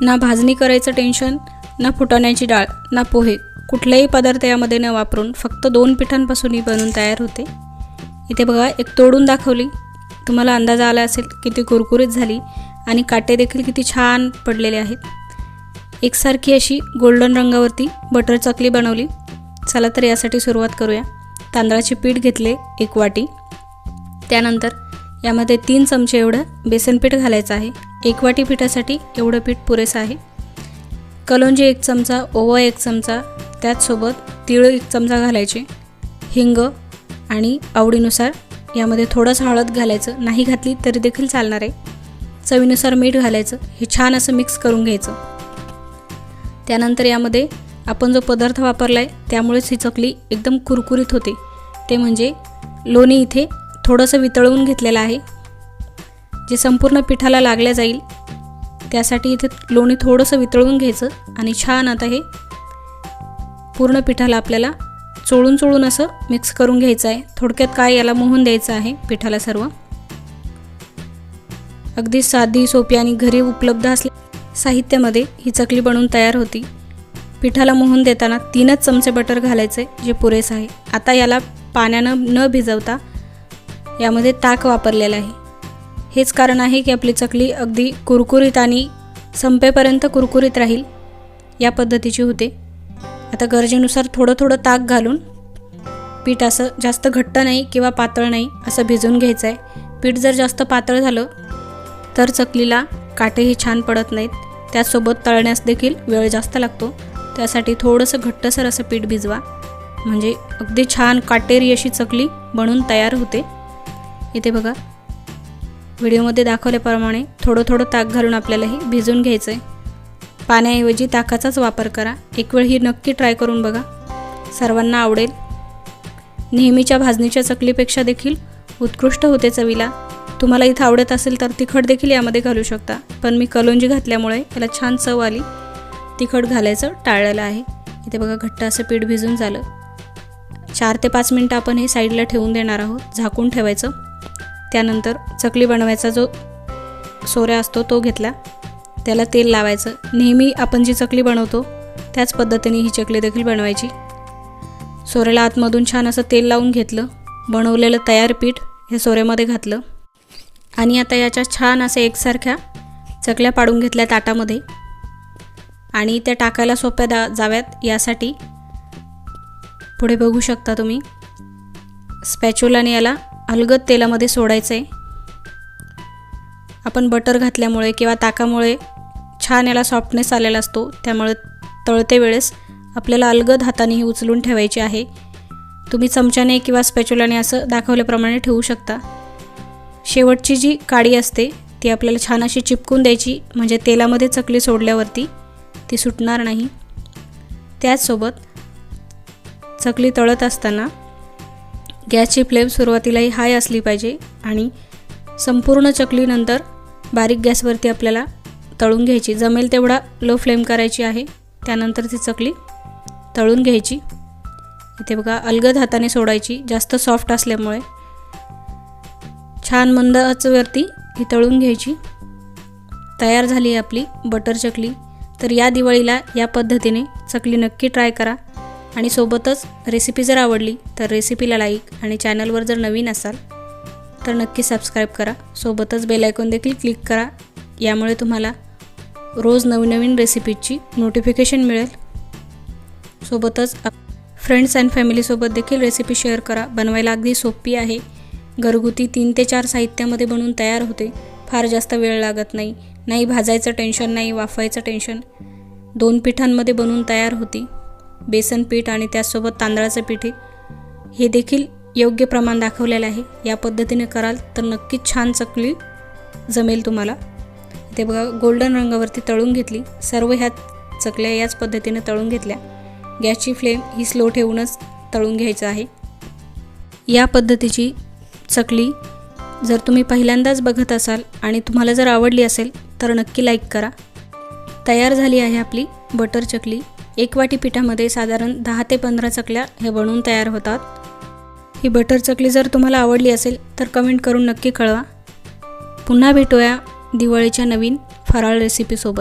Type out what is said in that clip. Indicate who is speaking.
Speaker 1: ना भाजणी करायचं टेन्शन ना फुटाण्याची डाळ ना पोहे. कुठलाही पदार्थ यामध्ये न वापरून फक्त दोन पिठांपासून ही बनवून तयार होते. इथे बघा एक तोडून दाखवली. तुम्हाला अंदाज आला असेल किती कुरकुरीत झाली आणि काटे देखील किती छान पडलेले आहेत. एकसारखी अशी गोल्डन रंगावरती बटर चकली बनवली. चला तर यासाठी सुरुवात करूया. तांदळाचे पीठ घेतले एक वाटी. त्यानंतर यामध्ये तीन चमचे एवढं बेसन पीठ घालायचं आहे. एक वाटी पिठासाठी एवढं पीठ पुरेसं आहे. कलोंजी एक चमचा ओवा एक चमचा त्याचसोबत तिळ एक चमचा घालायचे. हिंग आणि आवडीनुसार यामध्ये थोडंसं हळद घालायचं. नाही घातली तरी देखील चालणार आहे. चवीनुसार मीठ घालायचं. हे छान असं मिक्स करून घ्यायचं. त्यानंतर यामध्ये आपण जो पदार्थ वापरला आहे त्यामुळेच ही चकली एकदम कुरकुरीत होते. ते म्हणजे लोणी इथे थोडंसं वितळवून घेतलेलं आहे जे संपूर्ण पिठाला लागल्या जाईल. त्यासाठी इथे लोणी थोडंसं वितळवून घ्यायचं आणि छान आता हे पूर्ण पिठाला आपल्याला चोळून चोळून असं मिक्स करून घ्यायचं आहे. थोडक्यात काय याला मोहून द्यायचं आहे पिठाला सर्व. अगदी साधी सोपी आणि घरी उपलब्ध असल्या साहित्यामध्ये ही चकली बनवून तयार होती. पिठाला मोहून देताना तीनच चमचे बटर घालायचे जे पुरेसं आहे. आता याला पाण्यानं न भिजवता यामध्ये ताक वापरलेलं आहे. हेच कारण आहे की आपली चकली अगदी कुरकुरीत आणि संपेपर्यंत कुरकुरीत राहील या पद्धतीची होते. आता गरजेनुसार थोडं थोडं ताक घालून पीठ असं जास्त घट्ट नाही किंवा पातळ नाही असं भिजवून घ्यायचं आहे पीठ जर जास्त पातळ झालं तर चकलीला काटेही छान पडत नाहीत. त्यासोबत तळण्यास देखील वेळ जास्त लागतो. त्यासाठी थोडंसं घट्टसर असं पीठ भिजवा. म्हणजे अगदी छान काटेरी अशी चकली बनून तयार होते. इथे बघा. व्हिडिओमध्ये दाखवल्याप्रमाणे थोडं थोडं ताक घालून आपल्याला हे घ्यायचं आहे पाण्याऐवजी ताकाचाच वापर करा. एक वेळ ही नक्की ट्राय करून बघा. सर्वांना आवडेल. नेहमीच्या भाजणीच्या चकलीपेक्षा देखील उत्कृष्ट होते चवीला. तुम्हाला इथं आवडत असेल तर तिखट देखील यामध्ये घालू शकता. पण मी कलोंजी घातल्यामुळे याला छान चव आली. तिखट घालायचं टाळलेलं आहे. इथे बघा घट्ट असं पीठ भिजून झालं. चार ते पाच मिनटं आपण हे साईडला ठेवून देणार आहोत. झाकून ठेवायचं. त्यानंतर चकली बनवायचा जो सोऱ्या असतो तो घेतला. त्याला तेल लावायचं. नेहमी आपण जी चकली बनवतो त्याच पद्धतीने ही चकली देखील बनवायची. सोऱ्याला आतमधून छान असं तेल लावून घेतलं. बनवलेलं तयार पीठ हे सोऱ्यामध्ये घातलं. आणि आता याच्या छान असे एकसारख्या चकल्या पाडून घेतल्या ताटामध्ये. आणि त्या टाकायला सोप्या दा जाव्यात. यासाठी पुढे बघू शकता तुम्ही. स्पॅच्युलाने याला अलगद तेलामध्ये सोडायचं आहे आपण बटर घातल्यामुळे किंवा ताकामुळे छान याला सॉफ्टनेस आलेला असतो. त्यामुळे तळते वेळेस आपल्याला अलगद हाताने ही उचलून ठेवायची आहे. तुम्ही चमच्याने किंवा स्पॅच्युलाने असं दाखवल्याप्रमाणे ठेवू शकता. शेवटची जी काडी असते ती आपल्याला छान अशी चिपकून द्यायची म्हणजे तेलामध्ये चकली सोडल्यावरती ती सुटणार नाही. त्याचसोबत चकली तळत असताना गॅसची फ्लेम सुरुवातीलाही हाय असली पाहिजे आणि संपूर्ण चकलीनंतर बारीक गॅसवरती आपल्याला तळून घ्यायची. जमेल तेवढा लो फ्लेम करायची आहे. त्यानंतर ती चकली तळून घ्यायची. इथे बघा अलगद हाताने सोडायची. जास्त सॉफ्ट असल्यामुळे छान मंदाचवरती ही तळून घ्यायची. तयार झाली आपली बटर चकली. तर या दिवाळीला या पद्धतीने चकली नक्की ट्राय करा. आणि सोबतच रेसिपी जर आवडली तर रेसिपीला लाईक आणि चॅनलवर जर नवीन असाल तर नक्की सबस्क्राईब करा. सोबतच बेल आयकॉन देखील क्लिक करा. यामुळे तुम्हाला रोज नवीन नवीन रेसिपीची नोटिफिकेशन मिळेल. सोबतच फ्रेंड्स अँड फॅमिलीसोबत देखील रेसिपी शेअर करा. बनवायला अगदी सोपी आहे. घरगुती तीन ते चार साहित्यामध्ये बनवून तयार होते. फार जास्त वेळ लागत नाही. नाही भाजायचं टेन्शन नाही वाफायचं टेन्शन दोन पिठांमध्ये बनवून तयार होती. बेसन पीठ आणि त्याचसोबत तांदळाचं पीठ हे हे देखील योग्य प्रमाण दाखवलेलं आहे. या पद्धतीने कराल तर नक्कीच छान चकली जमेल तुम्हाला. ते बघा गोल्डन रंगावरती तळून घेतली. सर्व ह्या चकल्या याच पद्धतीने तळून घेतल्या. गॅसची फ्लेम ही स्लो ठेवूनच तळून घ्यायचं आहे. या पद्धतीची चकली जर तुम्ही पहिल्यांदाच बघत असाल आणि तुम्हाला जर आवडली असेल तर नक्की लाईक करा. तयार झाली आहे आपली बटर चकली. एक वाटी पिठामध्ये साधारण दहा ते पंधरा चकल्या हे बनवून तयार होतात. ही बटर चकली जर तुम्हाला आवडली असेल तर कमेंट करून नक्की कळवा. पुन्हा भेटूया दिवाळीच्या नवीन फराळ रेसिपीसोबत